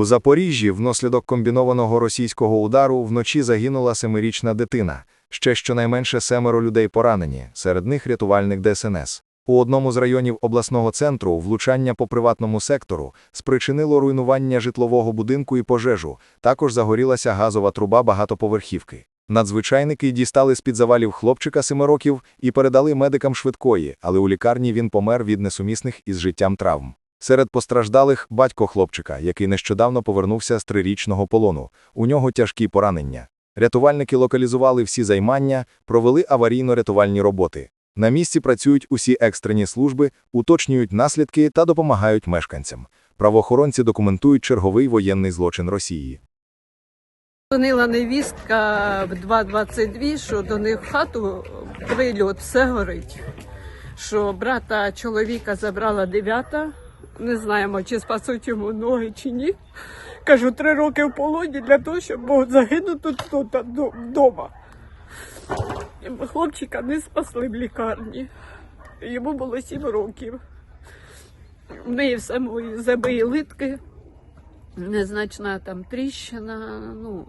У Запоріжжі внаслідок комбінованого російського удару вночі загинула семирічна дитина. Ще щонайменше семеро людей поранені, серед них рятувальник ДСНС. У одному з районів обласного центру влучання по приватному сектору спричинило руйнування житлового будинку і пожежу. Також загорілася газова труба багатоповерхівки. Надзвичайники дістали з-під завалів хлопчика семи років і передали медикам швидкої, але у лікарні він помер від несумісних із життям травм. Серед постраждалих батько хлопчика, який нещодавно повернувся з трирічного полону. У нього тяжкі поранення. Рятувальники локалізували всі займання, провели аварійно-рятувальні роботи. На місці працюють усі екстрені служби, уточнюють наслідки та допомагають мешканцям. Правоохоронці документують черговий воєнний злочин Росії. Дзвонила невістка в 2.22, що до них в хату прильот, все горить. Що брата чоловіка забрала дев'ята, не знаємо, чи спасуть йому ноги, чи ні. Кажу, три роки в полоні для того, щоб був загинути тут вдома. Хлопчика не спасли в лікарні. Йому було сім років. В неї все мої зуби і литки. Незначна там тріщина. Ну